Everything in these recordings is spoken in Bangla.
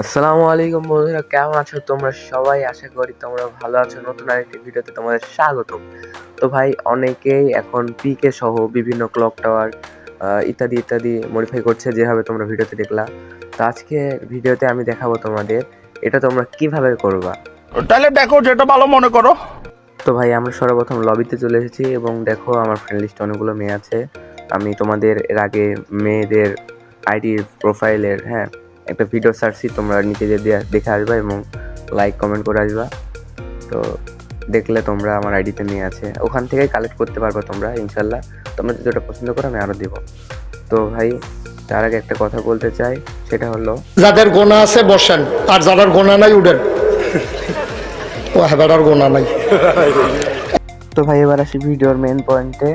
আসসালামু আলাইকুম বন্ধুরা কেমন আছো তোমরা সবাই? আশা করি তোমরা ভালো আছো। নতুন আরেকটি ভিডিওতে তোমাদের স্বাগতম। তো ভাই অনেকেই এখন পিকে সহ বিভিন্ন ক্লক টাওয়ার ইত্যাদি ইত্যাদি মডিফাই করছে যেভাবে তোমরা ভিডিওতে দেখলা। তো আজকে ভিডিওতে আমি দেখাবো তোমাদের এটা তোমরা কীভাবে করবা। তাহলে দেখো যেটা ভালো মনে করো। তো ভাই আমরা সর্বপ্রথম লবিতে চলে এসেছি এবং দেখো আমার ফ্রেন্ড লিস্টে অনেকগুলো মেয়ে আছে। আমি তোমাদের এর আগে মেয়েদের আইডি প্রোফাইলের হ্যাঁ একটা ভিডিও সার্চি তোমরা নিচে যে দেখে আসবা এবং লাইক কমেন্ট করে আসবা। তো দেখলে তোমরা আমার আইডিতে নিয়ে আছে। ওখান থেকেই কালেক্ট করতে পারবা তোমরা ইনশাল্লাহ তোমরা যদি ওটা পছন্দ করো আমি আরও দেবো। তো ভাই তার আগে একটা কথা বলতে চাই সেটা হলো যাদের গোনা আছে বসেন। আর যাদের গোনা নাই উঠেন। ও হেবাটার গোনা নাই। তো ভাই এবার আসি ভিডিওর মেন পয়েন্টে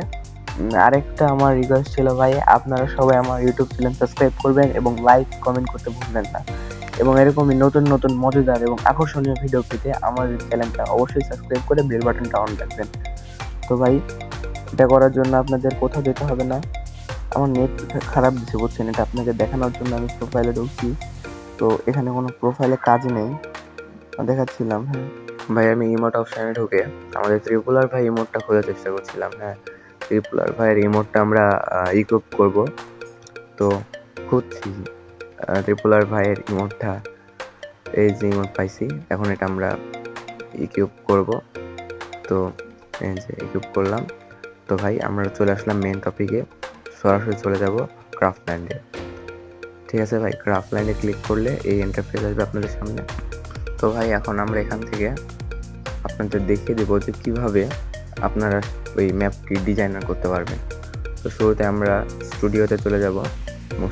আরেকটা আমার রিকোয়েস্ট ছিল ভাই, আপনারা সবাই আমার ইউটিউব চ্যানেল সাবস্ক্রাইব করবেন এবং লাইক কমেন্ট করতে ভুলবেন না। এবং এরকমই নতুন নতুন, মজাদার এবং আকর্ষণীয় ভিডিও পেতে আমার চ্যানেলটা অবশ্যই সাবস্ক্রাইব করে বেল বাটনটা অন রাখবেন। তো ভাই, এটা করার জন্য আপনাদের কোথাও যেতে হবে না। আমার নেট খারাপ দিচ্ছে বুঝছেন? এটা আপনাকে দেখানোর জন্য আমি প্রোফাইলে ঢুকছি। তো এখানে কোনো প্রোফাইলে কাজ নেই। দেখাচ্ছিলাম হ্যাঁ। ভাই, আমি ইমোট অপশানে ঢুকে, আমাদের ত্রিপুলার ভাই ইমোটটা খোঁজার চেষ্টা করছিলাম হ্যাঁ। ত্রিপুলার ভাইয়ের ইমোটটা আমরা ইকুইপ করব। তো খুঁজছি আহ, ত্রিপুলার ভাইয়ের ইমোটটা এই যে ইমোট পাইছি এখন এটা আমরা ইকুইপ করব। তো এই যে ইকুইপ করলাম। তো ভাই আমরা চলে আসলাম মেন টপিকে সরাসরি চলে যাব ক্রাফটল্যান্ডে ঠিক আছে ভাই ক্রাফটল্যান্ডে ক্লিক করলে এই ইন্টারফেস আসবে আপনাদের সামনে। তো ভাই এখন আমরা এখান থেকে আপনাদের দেখিয়ে দেবো যে কীভাবে আপনারা ওই ম্যাপটি ডিজাইনার করতে পারবেন। তো শুরুতে আমরা স্টুডিওতে চলে যাব।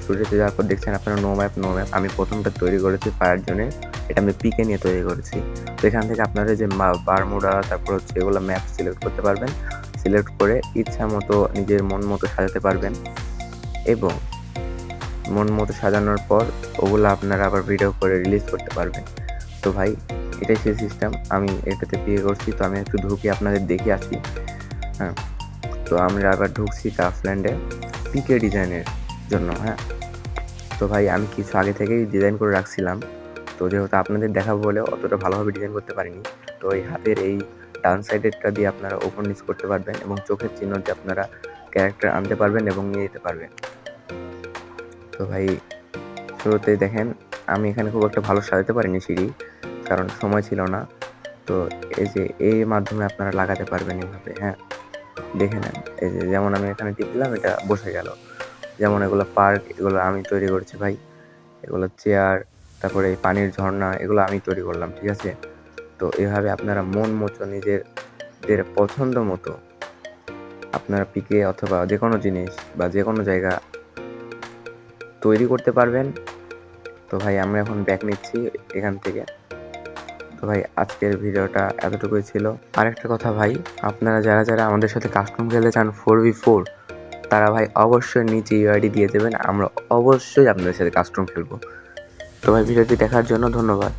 স্টুডিওতে যাওয়ার পর দেখছেন আপনারা নো ম্যাপ নো ম্যাপ আমি প্রথমটা তৈরি করেছি ফায়ার জোনে এটা আমি পিকে নিয়ে তৈরি করেছি। তো এখান থেকে আপনারা যে বারমুডা তারপর হচ্ছে এগুলো ম্যাপ সিলেক্ট করতে পারবেন। সিলেক্ট করে ইচ্ছা মতো নিজের মন মতো সাজাতে পারবেন। এবং মন মতো সাজানোর পর ওগুলো আপনারা আবার ভিডিও করে রিলিজ করতে পারবেন। তো ভাই এটাই সেই সিস্টেম আমি এটাতে বিয়ে করছি, তো আমি একটু ঢুকে আপনাদের দেখে আসি। হ্যাঁ তো আমরা আবার ঢুকছি ক্রাফল্যান্ডে পিকে ডিজাইনের জন্য হ্যাঁ। তো ভাই, আমি কিছু আগে থেকেই ডিজাইন করে রাখছিলাম। তো যেহেতু আপনাদের দেখাবো বলে অতটা ভালোভাবে ডিজাইন করতে পারিনি, তো এই হাতের এই ডান সাইডেরটা দিয়ে আপনারা ওপেন নিচ করতে পারবেন এবং চোখের চিহ্ন দিয়ে আপনারা ক্যারেক্টার আনতে পারবেন এবং নিয়ে যেতে পারবেন। তো ভাই, শুরুতেই দেখেন, আমি এখানে খুব একটা ভালো সাজাতে পারিনি সিঁড়ি। কারণ সময় ছিল না। তো এই যে, এই মাধ্যমে আপনারা লাগাতে পারবেন এভাবে হ্যাঁ? দেখে নেন। এই যে, যেমন আমি এখানে টিপলাম এটা বসে গেল। যেমন এগুলো পার্ক, এগুলো আমি তৈরি করছি ভাই। এগুলো চেয়ার, তারপরে এই পানির ঝর্ণা, এগুলো আমি তৈরি করলাম, ঠিক আছে? তো এভাবে আপনারা মন মতো নিজেদের পছন্দ মতো আপনারা পিকে অথবা যে কোনো জিনিস বা যে কোনো জায়গা তৈরি করতে পারবেন। তো ভাই, আমরা এখন ব্যাক নিচ্ছি এখান থেকে। তো ভাই, আজকের ভিডিওটা এতটুকুই ছিল। আরেকটা কথা ভাই, আপনারা যারা যারা আমাদের সাথে কাস্টম খেলতে চান ফোর বি ফোর তারা ভাই অবশ্যই নিচে ইউআইডি দিয়ে দেবেন, আমরা অবশ্যই আপনাদের সাথে কাস্টম খেলব। তো ভাই, ভিডিওটি দেখার জন্য ধন্যবাদ।